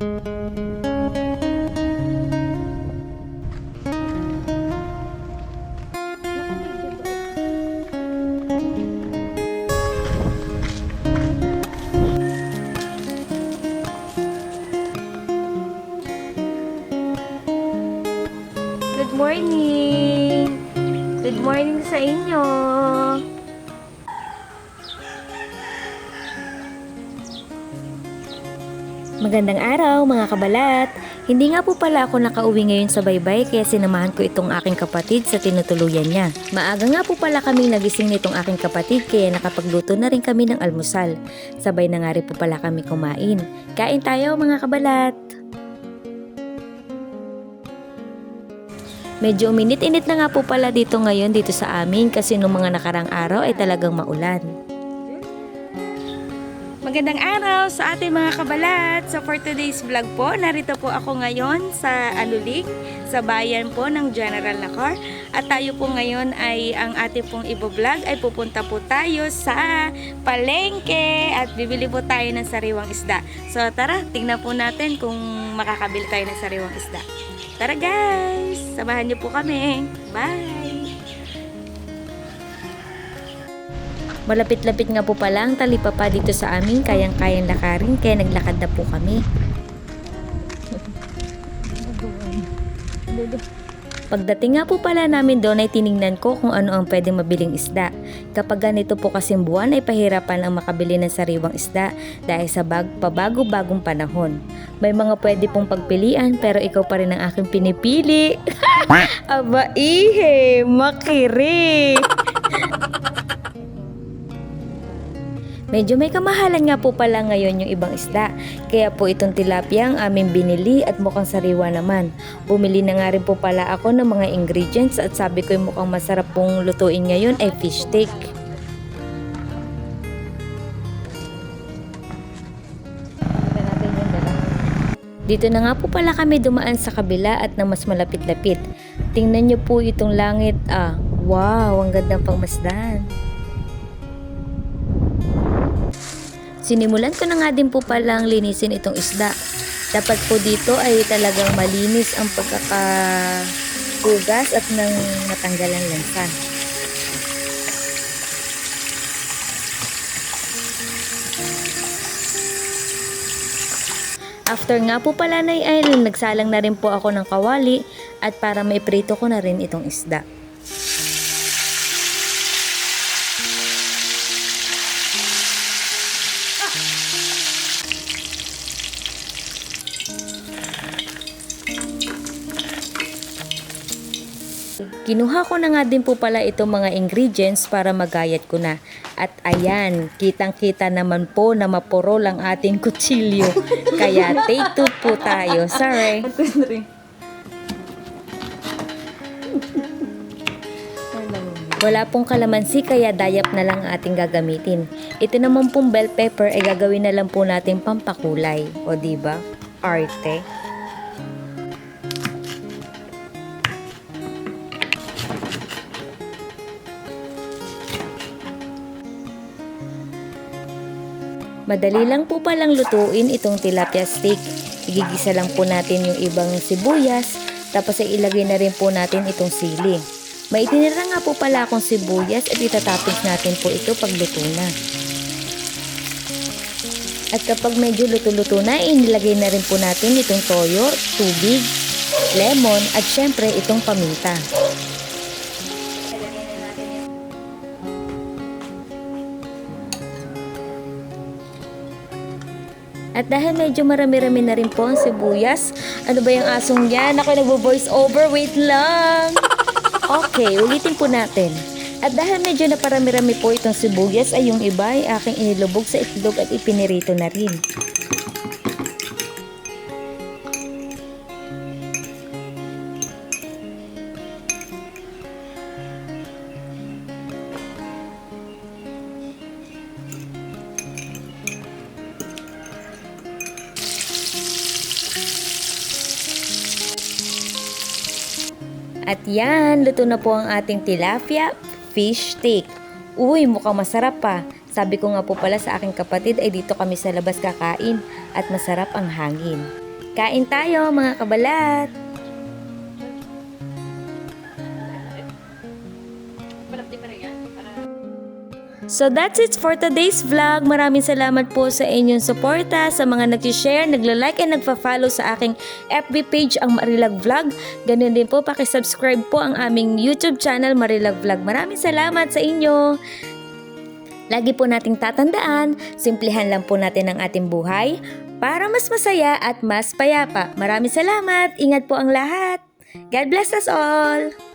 Good morning! Good morning sa inyo! Magandang araw mga kabalat! Hindi nga po pala ako nakauwi ngayon sa baybay kaya sinamahan ko itong aking kapatid sa tinutuluyan niya. Maaga nga po pala kaming nagising nitong aking kapatid kaya nakapagluto na rin kami ng almusal. Sabay na nga rin po pala kami kumain. Kain tayo mga kabalat! Medyo uminit-init na nga po pala dito ngayon dito sa amin kasi nung mga nakarang araw ay talagang maulan. Magandang araw sa ating mga kabalat. So for today's vlog po, narito po ako ngayon sa Alulig, sa bayan po ng General Lacor. At tayo po ngayon ay ang ating pong ibo-vlog ay pupunta po tayo sa palengke at bibili po tayo ng sariwang isda. So tara, tingnan po natin kung makakabili tayo ng sariwang isda. Tara guys! Samahan niyo po kami. Bye! Malapit-lapit nga po pala ang talipapa dito sa amin, kayang-kayang lakarin, kaya naglakad na po kami. Pagdating nga po pala namin doon ay tiningnan ko kung ano ang pwedeng mabiling isda. Kapag ganito po kasing buwan ay pahirapan ang makabili ng sariwang isda dahil sa bag pabago-bagong panahon. May mga pwede pong pagpilian pero ikaw pa rin ang aking pinipili. Aba ihe, makiri. Medyo may kamahalan nga po pala ngayon yung ibang isda. Kaya po itong tilapia ang aming binili at mukhang sariwa naman. Bumili na nga rin po pala ako ng mga ingredients at sabi ko yung mukhang masarap pong lutuin ngayon ay fish steak. Dito na nga po pala kami dumaan sa kabila at na mas malapit-lapit. Tingnan niyo po itong langit. Ah, wow, ang gandang pangmasdan. Sinimulan ko na nga din po palang linisin itong isda. Dapat po dito ay talagang malinis ang pagkakahugas at nang matanggalan lansa. After nga po pala na ay nagsalang na rin po ako ng kawali at para maiprito ko na rin itong isda. Kinuha ko na nga din po pala itong mga ingredients para magayat ko na. At ayan, kitang-kita naman po na mapurol ang ating kutsilyo. Kaya take two po tayo. Sorry. Wala pong kalamansi kaya dayap na lang ang ating gagamitin. Ito naman pong bell pepper ay gagawin na lang po natin pampakulay. O ba? Arte. Madali lang po palang lutuin itong tilapia steak. Igigisa lang po natin yung ibang sibuyas, tapos ay ilagay na rin po natin itong sili. May itinira nga po pala akong sibuyas at itatoppings natin po ito pag luto na. At kapag medyo luto-luto na, inilagay na rin po natin itong toyo, tubig, lemon at syempre itong paminta. At dahil medyo marami-rami na rin po ang sibuyas, ano ba yung asong yan? Ako nagbo-voice over, wait lang! Okay, ulitin po natin. At dahil medyo naparami-rami po itong sibuyas, ay yung iba ay aking inilubog sa itlog at ipinirito na rin. At yan, luto na po ang ating tilapia fish steak. Uy, mukhang masarap pa. Sabi ko nga po pala sa aking kapatid ay dito kami sa labas kakain at masarap ang hangin. Kain tayo mga kabalat! So that's it for today's vlog. Maraming salamat po sa inyong suporta, sa mga nag-share, nagla-like and nagfa-follow sa aking FB page ang Marilag Vlog. Ganun din po, pakisubscribe po ang aming YouTube channel Marilag Vlog. Maraming salamat sa inyo. Lagi po nating tatandaan, simplihan lang po natin ang ating buhay para mas masaya at mas payapa. Maraming salamat. Ingat po ang lahat. God bless us all.